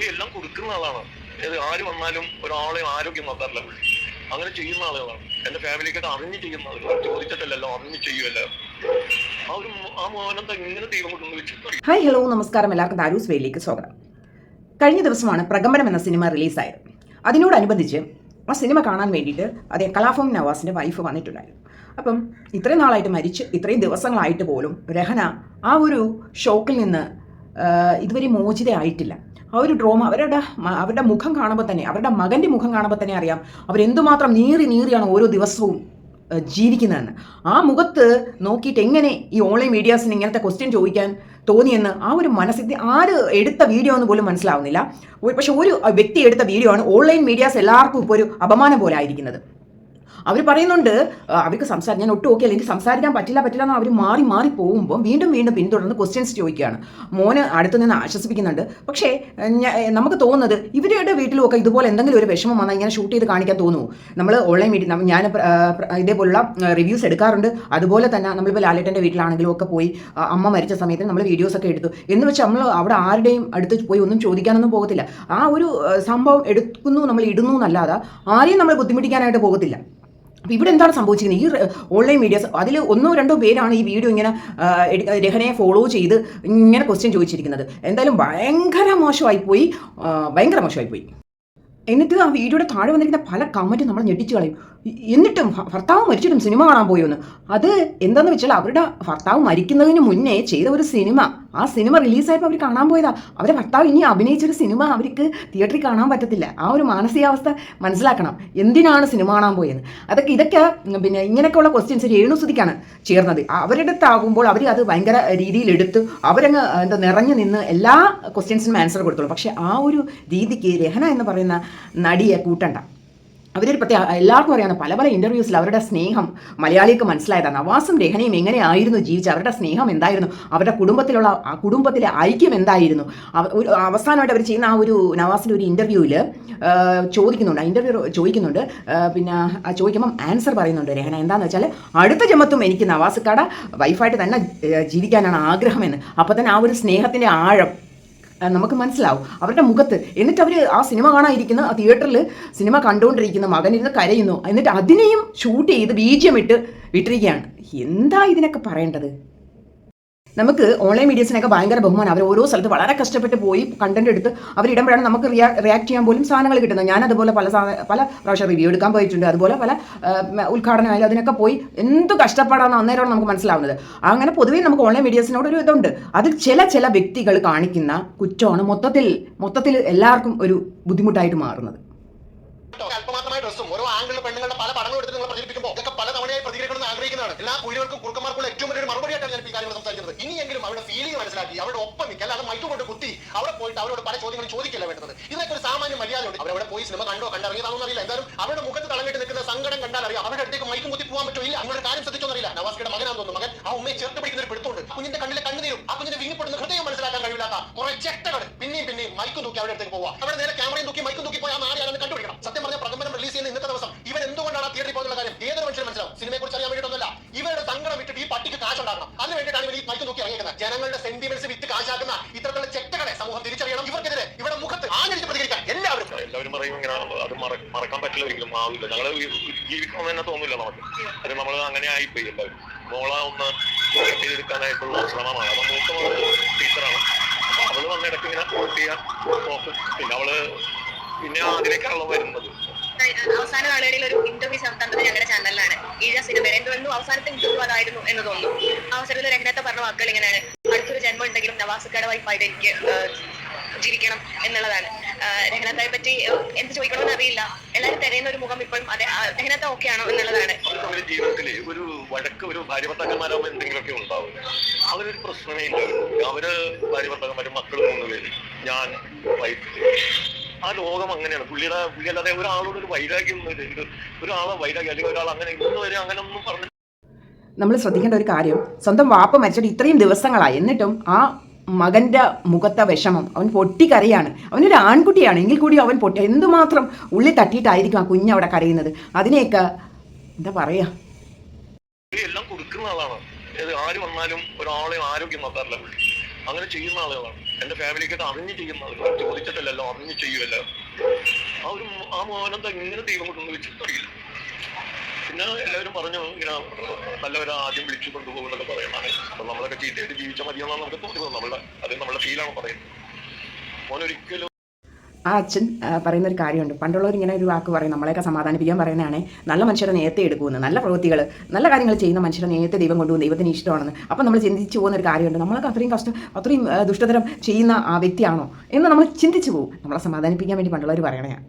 എല്ലാം കൊടുക്കുന്ന ആളാണ്. ഏത് ആര് വന്നാലും ഒരാളെ ആരോഗ്യം നോക്കാറില്ല അങ്ങനെ ചെയ്യുന്ന ആളുകളാണ്. എന്റെ ഫാമിലിക്കൊക്കെ അറിഞ്ഞ് ചെയ്യുന്ന ആളുകളാണ്. ചോദിച്ചിട്ടല്ലല്ലോ അറിഞ്ഞ് ചെയ്യുമല്ലോ ആ ഒരു ആ മോഹനത്തെ ഇങ്ങനെ ദൈവം കൊണ്ടു വെച്ചു ഹായ് ഹലോ നമസ്കാരം. എല്ലാവർക്കും ദാരൂസ് വേയിലേക്ക് സ്വാഗതം. കഴിഞ്ഞ ദിവസമാണ് പ്രകമ്പനം എന്ന സിനിമ റിലീസായത്. അതിനോടനുബന്ധിച്ച് ആ സിനിമ കാണാൻ വേണ്ടിയിട്ട് അതേ കലാഫോം നവാസിന്റെ വൈഫ് വന്നിട്ടുണ്ടായിരുന്നു. അപ്പം ഇത്രയും നാളായിട്ട് മരിച്ച് ഇത്രയും ദിവസങ്ങളായിട്ട് പോലും രഹന ആ ഒരു ഷോക്കിൽ നിന്ന് ഇതുവരെ മോചിതയായിട്ടില്ല. ആ ഒരു ഡ്രോമ അവരുടെ അവരുടെ മുഖം കാണുമ്പോൾ തന്നെ അവരുടെ മകന്റെ മുഖം കാണുമ്പോൾ തന്നെ അറിയാം. അവരെന്തുമാത്രം നീറി നീറിയാണ് ഓരോ ദിവസവും ജീവിക്കുന്നതെന്ന്. ആ മുഖത്ത് നോക്കിയിട്ട് എങ്ങനെ ഈ ഓൺലൈൻ മീഡിയാസിന് ഇങ്ങനത്തെ ക്വസ്റ്റ്യൻ ചോദിക്കാൻ തോന്നിയെന്ന് ആ ഒരു മനസ്സിൽ ആര് എടുത്ത വീഡിയോ എന്ന് പോലും മനസ്സിലാവുന്നില്ല. പക്ഷെ ഒരു വ്യക്തി എടുത്ത വീഡിയോ ആണ് ഓൺലൈൻ മീഡിയാസ് എല്ലാവർക്കും ഇപ്പോൾ ഒരു അപമാനം പോലെ ആയിരിക്കുന്നത്. അവർ പറയുന്നുണ്ട് അവർക്ക് സംസാരം ഞാൻ ഒട്ടും ഓക്കെ അല്ലെങ്കിൽ സംസാരിക്കാൻ പറ്റില്ല പറ്റില്ല എന്ന് അവർ മാറി മാറി പോകുമ്പോൾ വീണ്ടും വീണ്ടും പിന്തുടർന്ന് ക്വസ്റ്റ്യൻസ് ചോദിക്കുകയാണ്. മോന് അടുത്ത് നിന്ന് ആശ്വസിപ്പിക്കുന്നുണ്ട്. പക്ഷേ നമുക്ക് തോന്നുന്നത് ഇവരുടെ വീട്ടിലും ഒക്കെ ഇതുപോലെ എന്തെങ്കിലും ഒരു വിഷമം വന്നാൽ ഇങ്ങനെ ഷൂട്ട് ചെയ്ത് കാണിക്കാൻ തോന്നുമോ നമ്മൾ ഓൺലൈൻ മീറ്റിംഗ് ഞാൻ ഇതേപോലുള്ള റിവ്യൂസ് എടുക്കാറുണ്ട്. അതുപോലെ തന്നെ നമ്മളിപ്പോൾ ലാലേട്ടന്റെ വീട്ടിലാണെങ്കിലും ഒക്കെ പോയി അമ്മ മരിച്ച സമയത്ത് നമ്മൾ വീഡിയോസ് ഒക്കെ എടുത്തു. എന്ന് വെച്ചാൽ നമ്മൾ അവിടെ ആരുടെയും അടുത്ത് പോയി ഒന്നും ചോദിക്കാനൊന്നും പോകത്തില്ല. ആ ഒരു സംഭവം എടുക്കുന്നു നമ്മൾ ഇടുന്നു എന്നല്ലാതെ ആരെയും നമ്മൾ ബുദ്ധിമുട്ടിക്കാനായിട്ട് പോകത്തില്ല. ഇവിടെ എന്താണ് സംഭവിച്ചിരിക്കുന്നത്? ഈ ഓൺലൈൻ മീഡിയാസ് അതിൽ ഒന്നോ രണ്ടോ പേരാണ് ഈ വീഡിയോ ഇങ്ങനെ രഹനയെ ഫോളോ ചെയ്ത് ഇങ്ങനെ ക്വസ്റ്റ്യൻ ചോദിച്ചിരിക്കുന്നത്. എന്തായാലും ഭയങ്കര മോശമായിപ്പോയി പോയി. ഭയങ്കര മോശമായിപ്പോയി എന്നിട്ട് ആ വീഡിയോയുടെ താഴെ വന്നിരിക്കുന്ന പല കമന്റും നമ്മൾ ഞെട്ടിച്ചു കളയും. എന്നിട്ടും ഭർത്താവ് മരിച്ചിട്ടും സിനിമ കാണാൻ പോയി ഒന്ന് അത് എന്താണെന്ന് വെച്ചാൽ അവരുടെ ഭർത്താവ് മരിക്കുന്നതിന് മുന്നേ ചെയ്ത ഒരു സിനിമ ആ സിനിമ റിലീസായപ്പോൾ അവർ കാണാൻ പോയതാ. അവരെ ഭർത്താവ് ഇനി അഭിനയിച്ചൊരു സിനിമ അവർക്ക് തിയേറ്ററിൽ കാണാൻ പറ്റത്തില്ല. ആ ഒരു മാനസികാവസ്ഥ മനസ്സിലാക്കണം. എന്തിനാണ് സിനിമ കാണാൻ പോയത് അതൊക്കെ ഇതൊക്കെ പിന്നെ ഇങ്ങനെയൊക്കെയുള്ള ക്വസ്റ്റ്യൻസ് രേണുസുതിക്കാണ് ചേർന്നത്. അവരുടെ അടുത്താകുമ്പോൾ അവർ അത് ഭയങ്കര രീതിയിൽ എടുത്ത് അവരങ്ങ് എന്താ നിറഞ്ഞു നിന്ന് എല്ലാ ക്വസ്റ്റ്യൻസിനും ആൻസർ കൊടുത്തോളും പക്ഷേ ആ ഒരു രീതിക്ക് രഹന എന്ന് പറയുന്ന നടിയെ കൂട്ടണ്ട. അവരൊരു പ്രത്യേക എല്ലാവർക്കും അറിയാവുന്ന പല പല ഇന്റർവ്യൂസിൽ അവരുടെ സ്നേഹം മലയാളിക്ക് മനസ്സിലായതാണ് നവാസും രഹനയും എങ്ങനെയായിരുന്നു ജീവിച്ചത്? അവരുടെ സ്നേഹം എന്തായിരുന്നു? അവരുടെ കുടുംബത്തിലുള്ള ആ കുടുംബത്തിലെ ഐക്യം എന്തായിരുന്നു? അവസാനമായിട്ട് അവർ ചെയ്യുന്ന ആ ഒരു നവാസിന്റെ ഒരു ഇന്റർവ്യൂവിൽ ചോദിക്കുന്നുണ്ട്. ആ ഇന്റർവ്യൂ ചോദിക്കുന്നുണ്ട്. പിന്നെ ചോദിക്കുമ്പം ആൻസർ പറയുന്നുണ്ട് രഹന എന്താണെന്ന് വെച്ചാൽ അടുത്ത ജമത്തും എനിക്ക് നവാസുക്കാട വൈഫായിട്ട് തന്നെ ജീവിക്കാനാണ് ആഗ്രഹമെന്ന്. അപ്പോൾ തന്നെ ആ ഒരു സ്നേഹത്തിന്റെ ആഴം നമുക്ക് മനസ്സിലാവും. അവരുടെ മുഖത്ത് എന്നിട്ട് അവർ ആ സിനിമ കാണാതിരിക്കുന്ന ആ തിയേറ്ററിൽ സിനിമ കണ്ടുകൊണ്ടിരിക്കുന്ന മകനിരുന്ന് കരയുന്നു. എന്നിട്ട് അതിനെയും ഷൂട്ട് ചെയ്ത് ബീജിയം ഇട്ട് വിട്ടിരിക്കുകയാണ്. എന്താ ഇതിനൊക്കെ പറയേണ്ടത്? നമുക്ക് ഓൺലൈൻ മീഡിയസിനൊക്കെ ഭയങ്കര ബഹുമാനം. അവർ ഓരോ സ്ഥലത്ത് വളരെ കഷ്ടപ്പെട്ട് പോയി കണ്ടന്റ് എടുത്ത് അവരിടുമ്പോഴാണ് നമുക്ക് റിയാ റിയാക്ട് ചെയ്യാൻ പോലും സാധനങ്ങൾ കിട്ടുന്നത്. ഞാൻ അതുപോലെ പല സാധന പല പ്രാവശ്യം റിവ്യൂ എടുക്കാൻ പോയിട്ടുണ്ട്. അതുപോലെ പല ഉദ്ഘാടനമായാലും അതിനൊക്കെ പോയി എന്ത് കഷ്ടപ്പാടാണ് അന്നേരമാണ് നമുക്ക് മനസ്സിലാവുന്നത്. അങ്ങനെ പൊതുവേ നമുക്ക് ഓൺലൈൻ മീഡിയസിനോട് ഒരു ഇതുണ്ട്. അത് ചില ചില വ്യക്തികൾ കാണിക്കുന്ന കുറ്റമാണ് മൊത്തത്തിൽ മൊത്തത്തിൽ എല്ലാവർക്കും ഒരു ബുദ്ധിമുട്ടായിട്ട് മാറുന്നത്. ഡ്രസ്സും ഓരോ ആംഗിളിൽ പെണ്ണുങ്ങളുടെ പല പടങ്ങളും എടുത്ത് നിങ്ങൾ തവണയായി ആഗ്രഹിക്കുന്നതാണ് എല്ലാ കുയിലുകൾക്കും കുറുക്കന്മാർക്കുള്ള ഏറ്റവും വലിയൊരു മറുപടിയായിട്ടാണ് ഞാൻ ഈ കാര്യങ്ങൾ സംസാരിക്കുന്നത്. ഇനിയെങ്കിലും അവരുടെ ഫീലിംഗ് മനസ്സിലാക്കി അവരുടെ ഒപ്പം നിൽക്കുക അല്ലാതെ മൈക്ക് കൊണ്ട് കുത്തി അവിടെ പോയിട്ട് അവരോട് പല ചോദ്യങ്ങൾ ചോദിക്കില്ല വേണ്ടത്? ഇതൊക്കെ ഒരു സാമാന്യ മര്യാദയുണ്ട്. അവരവിടെ പോയി സിനിമ കണ്ടോ കണ്ടിറങ്ങിയതാണോ അറിയില്ല എന്തായാലും അവരുടെ മുഖത്ത് തളങ്ങിട്ട് നിൽക്കുന്ന സങ്കടം കണ്ടാൽ അറിയാം. അവരുടെ അടുത്തേക്ക് മൈക്കും കുത്തി പോകാൻ പറ്റോ ഇല്ല. കാര്യം കാര്യം ശ്രദ്ധിച്ചോന്നറിയില്ല നവാസ്കയുടെ മകനാന്ന് തോന്നുന്നു. മകൻ ആ ഉമ്മയെ ചേർത്ത് പിടിക്കുന്ന ഒരു പിടുത്തുണ്ട് കുഞ്ഞിന്റെ കണ്ണിലെ കണ്ണുനീരും ആ കുഞ്ഞിന്റെ വിങ്ങിപ്പെടുന്ന ഹൃദയം മനസ്സിലാക്കാൻ കഴിയില്ലാത്ത കുറെ ചെട്ടകൾ പിന്നെയും പിന്നെയും മൈക്കും തൂക്കി അവരുടെ അടുത്തേക്ക് പോവാ അവിടെ നേരെ ക്യാമറയും തൂക്കി മൈക്കും തൂക്കി ആ ആരെയാണെന്ന് കണ്ടുപിടിക്കണം. സത്യം പറഞ്ഞ പ്രകമ്പനം റിലീസ് ചെയ്യുന്ന ഇന്നത്തെ ദിവസം ഇവൻ എന്തുകൊണ്ടാണ് തിയേറ്ററിൽ പോകുന്ന കാര്യം? ഏതൊരു മനുഷ്യനും മനസ്സിലാവും. സിനിമയെ ഈ പട്ടിക്ക് കാശ് ഉണ്ടാക്കണം അതിന് വേണ്ടിയിട്ടാണ് ഇവർ ഈ മൈക്ക് നോക്കി ഇറങ്ങിയിരിക്കുന്നത് ജനങ്ങളുടെ സെന്റിമെന്റ്സ് വിറ്റ് കാശാക്കുന്ന ഇത്തരത്തിലുള്ള ചെറ്റകളെ സമൂഹം തിരിച്ചറിയണം. ഇവർക്കെതിരെ ഇവിടെ മുഖത്ത് ആഞ്ഞടിച്ച് പ്രതികരിക്കാൻ എല്ലാവരും എല്ലാവരും പറയും ഇങ്ങനെ അത് മറക്കാൻ പറ്റില്ല ഒരിക്കലും. ആവില്ല. ഞങ്ങൾ ജീവിക്കണം തന്നെ തോന്നില്ല നമുക്ക്. അത് നമ്മൾ അങ്ങനെ ആയിപ്പോയി എല്ലാവരും. മോള ഒന്ന് ചെയ്തെടുക്കാനായിട്ടുള്ള ശ്രമമാണ്. അപ്പൊ മൂത്ത ടീച്ചറാണ്. അവൾ വന്ന് ഇടയ്ക്ക് ഇങ്ങനെ ചെയ്യാൻ നോക്കും. പിന്നെ അവൾ പിന്നെ അതിലേക്കാണല്ലോ വരുന്നത്. അവസാന നാളുകളിൽ ഒരു ഇന്റർവ്യൂ തന്നത് ഞങ്ങളുടെ ചാനലിലാണ് ഈഴ സിനിമയിൽ എന്തുവന്നു അവസാനത്തെ ഇന്റർവ്യൂ അതായിരുന്നു എന്ന് തോന്നുന്നു. അവസരത്തിൽ രംഗത്തെ പറഞ്ഞ വാക്കുകൾ ഇങ്ങനെയാണ്. അടുത്തൊരു ജന്മം ഉണ്ടെങ്കിലും നവാസക്കാരുടെ വൈഫായിട്ട് എനിക്ക് ജീവിക്കണം എന്നുള്ളതാണ്. ആഹ്, രഹനത്തെ പറ്റി എന്ത് ചോദിക്കണമെന്ന് അറിയില്ല. എല്ലാവരും തിരയുന്ന ഒരു മുഖം ഇപ്പോഴും അതെ രഹനത്തെ ഓക്കെ ആണോ എന്നുള്ളതാണ്. ജീവിതത്തിൽ ഒരു വഴക്ക് ഒരു ഭാര്യ ഭർത്താക്കന്മാരാകുമ്പോൾ എന്തെങ്കിലുമൊക്കെ ഉണ്ടാവും. അവരൊരു പ്രശ്നമേ ഇല്ല. അവർ ഭാര്യ ഭർത്താക്കന്മാരും മക്കളും ഞാൻ വൈഫ് ആ ലോകം അങ്ങനെയാണ്. പുള്ളിയുടെ പുള്ളി അല്ലാതെ ഒരാളോട് ഒരു വൈരാഗ്യം ഒരാളെ വൈരാഗ്യം അല്ലെങ്കിൽ ഒരാൾ അങ്ങനെ ഇന്ന് വരെ അങ്ങനെ ഒന്നും പറഞ്ഞു നമ്മൾ ശ്രദ്ധിക്കേണ്ട ഒരു കാര്യം സ്വന്തം വാപ്പ മരിച്ചിട്ട് ഇത്രയും ദിവസങ്ങളായി. എന്നിട്ടും ആ മകന്റെ മുഖത്തെ വിഷമം അവൻ പൊട്ടിക്കരയാണ്. അവനൊരു ആൺകുട്ടിയാണ് എങ്കിൽ കൂടി അവൻ പൊട്ടി എന്തുമാത്രം ഉള്ളി തട്ടിയിട്ടായിരിക്കും ആ കുഞ്ഞ് അവിടെ കരയുന്നത്? അതിനെയൊക്കെ എന്താ പറയാ? എല്ലാം കൊടുക്കുന്ന ആളാണ്. ആര് വന്നാലും ഒരാളെ ആരോഗ്യം നോക്കാറില്ല അങ്ങനെ ചെയ്യുന്ന ആളുകളാണ്. എന്റെ ഫാമിലിക്ക് അത് അറിഞ്ഞു ചെയ്യുന്നത്. ചോദിച്ചിട്ടല്ലല്ലോ അറിഞ്ഞു ചെയ്യുമല്ലോ ആ ഒരു ആ മാനന്ത ഇങ്ങനെ ദൈവം കൊണ്ടൊന്നും വെച്ചിട്ടറിയില്ല പിന്നെ എല്ലാവരും പറഞ്ഞു ഇങ്ങനെ നല്ലവരെ ആദ്യം വിളിച്ചു കൊണ്ടുപോകുന്നൊക്കെ പറയുന്നതാണ്. അപ്പൊ നമ്മളൊക്കെ ചീത്തയായിട്ട് ജീവിച്ച മതിയെന്നാണ് നമുക്ക് തോന്നുന്നത്. നമ്മളെ അത് നമ്മളെ ഫീലാണ് പറയുന്നത്. മോനൊരിക്കലും ആ അച്ഛൻ പറയുന്ന ഒരു കാര്യമുണ്ട്. പണ്ടുള്ളവർ ഇങ്ങനെ ഒരു വാക്ക് പറയും നമ്മളെയൊക്കെ സമാധാനിപ്പിക്കാൻ പറയുന്നതാണ്. നല്ല മനുഷ്യരെ നേരത്തെ എടുക്കുമെന്ന്. നല്ല പ്രവൃത്തികൾ നല്ല കാര്യങ്ങൾ ചെയ്യുന്ന മനുഷ്യരെ നേരത്തെ ദൈവം കൊണ്ടുപോകും ദൈവത്തിന് ഇഷ്ടമാണെന്ന്. അപ്പം നമ്മൾ ചിന്തിച്ചു പോകുന്ന ഒരു കാര്യമുണ്ട്. നമ്മളൊക്കെ അത്രയും കഷ്ടം അത്രയും ദുഷ്ടതരം ചെയ്യുന്ന ആ വ്യക്തിയാണോ എന്ന് നമ്മൾ ചിന്തിച്ചു പോകും. നമ്മളെ സമാധാനിപ്പിക്കാൻ വേണ്ടി പണ്ടുള്ളവർ പറയണതാണ്